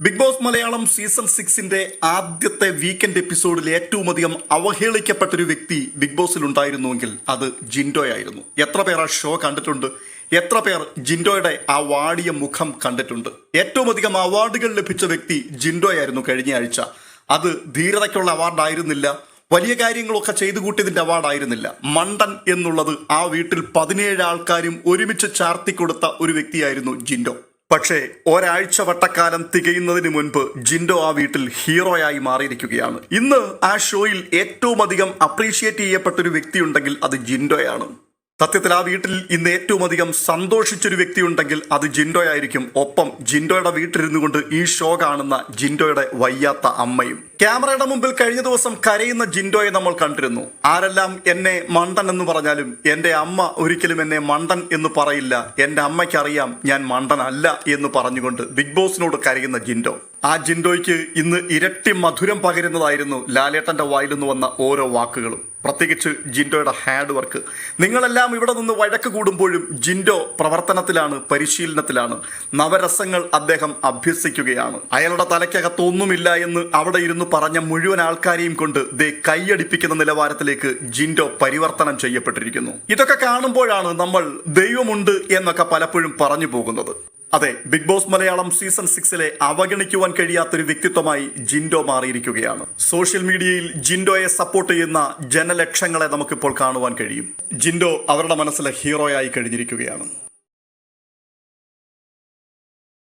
Big Boss Malayalam season സിക്സിന്റെ ആദ്യത്തെ weekend എപ്പിസോഡിൽ ഏറ്റവും അധികം അവഹേളിക്കപ്പെട്ട ഒരു വ്യക്തി ബിഗ് ബോസിൽ ഉണ്ടായിരുന്നുവെങ്കിൽ അത് ജിൻഡോയായിരുന്നു. എത്ര പേർ ആ ഷോ കണ്ടിട്ടുണ്ട്? എത്ര പേർ ജിൻഡോയുടെ ആ വാടിയ മുഖം കണ്ടിട്ടുണ്ട്? ഏറ്റവും അധികം അവാർഡുകൾ ലഭിച്ച വ്യക്തി ജിൻഡോയായിരുന്നു കഴിഞ്ഞ ആഴ്ച. അത് ധീരതയ്ക്കുള്ള അവാർഡായിരുന്നില്ല വലിയ കാര്യങ്ങളൊക്കെ ചെയ്തു കൂട്ടിയതിന്റെ അവാർഡായിരുന്നില്ല മണ്ടൻ എന്നുള്ളത് ആ വീട്ടിൽ പതിനേഴ് ആൾക്കാരും ഒരുമിച്ച് ചാർത്തി കൊടുത്ത ഒരു വ്യക്തിയായിരുന്നു ജിൻഡോ. പക്ഷേ ഒരാഴ്ച വട്ടക്കാലം തികയുന്നതിന് മുൻപ് ജിൻഡോ ആ വീട്ടിൽ ഹീറോയായി മാറിയിരിക്കുകയാണ്. ഇന്ന് ആ ഷോയിൽ ഏറ്റവും അധികം അപ്രീഷിയേറ്റ് ചെയ്യപ്പെട്ട ഒരു വ്യക്തി ഉണ്ടെങ്കിൽ അത് ജിൻഡോയാണ്. സത്യത്തിൽ ആ വീട്ടിൽ ഇന്ന് ഏറ്റവും അധികം സന്തോഷിച്ചൊരു വ്യക്തി ഉണ്ടെങ്കിൽ അത് ജിൻഡോയായിരിക്കും. ഒപ്പം ജിൻഡോയുടെ വീട്ടിലിരുന്നു കൊണ്ട് ഈ ഷോ കാണുന്ന ജിൻഡോയുടെ വയ്യാത്ത അമ്മയും. ക്യാമറയുടെ മുമ്പിൽ കഴിഞ്ഞ ദിവസം കരയുന്ന ജിൻഡോയെ നമ്മൾ കണ്ടിരുന്നു. ആരെല്ലാം എന്നെ മണ്ടൻ എന്ന് പറഞ്ഞാലും എന്റെ അമ്മ ഒരിക്കലും എന്നെ മണ്ടൻ എന്ന് പറയില്ല. എന്റെ അമ്മയ്ക്കറിയാം ഞാൻ മണ്ടനല്ല എന്ന് പറഞ്ഞുകൊണ്ട് ബിഗ് ബോസിനോട് കരയുന്ന ജിൻഡോ. ആ ജിൻഡോയ്ക്ക് ഇന്ന് ഇരട്ടി മധുരം പകരുന്നതായിരുന്നു ലാലേട്ടന്റെ വായിൽ നിന്ന് വന്ന ഓരോ വാക്കുകളും. പ്രത്യേകിച്ച് ജിൻഡോയുടെ ഹാർഡ് വർക്ക്. നിങ്ങളെല്ലാം ഇവിടെ നിന്ന് വഴക്ക് കൂടുമ്പോഴും ജിൻഡോ പ്രവർത്തനത്തിലാണ് പരിശീലനത്തിലാണ്. നവരസങ്ങൾ അദ്ദേഹം അഭ്യസിക്കുകയാണ്. അയാളുടെ തലയ്ക്കകത്തൊന്നുമില്ല എന്ന് അവിടെ ഇരുന്ന് പറഞ്ഞ മുഴുവൻ ആൾക്കാരെയും കൊണ്ട് ദേ കൈയടിപ്പിക്കുന്ന നിലവാരത്തിലേക്ക് ജിൻഡോ പരിവർത്തനം ചെയ്യപ്പെട്ടിരിക്കുന്നു. ഇതൊക്കെ കാണുമ്പോഴാണ് നമ്മൾ ദൈവമുണ്ട് എന്നൊക്കെ പലപ്പോഴും പറഞ്ഞു പോകുന്നത്. അതെ ബിഗ് ബോസ് മലയാളം സീസൺ സിക്സിലെ അവഗണിക്കുവാൻ കഴിയാത്തൊരു വ്യക്തിത്വമായി ജിൻഡോ മാറിയിരിക്കുകയാണ്. സോഷ്യൽ മീഡിയയിൽ ജിൻഡോയെ സപ്പോർട്ട് ചെയ്യുന്ന ജനലക്ഷങ്ങളെ നമുക്കിപ്പോൾ കാണുവാൻ കഴിയും. ജിൻഡോ അവരുടെ മനസ്സിലെ ഹീറോയായി കഴിഞ്ഞിരിക്കുകയാണ്.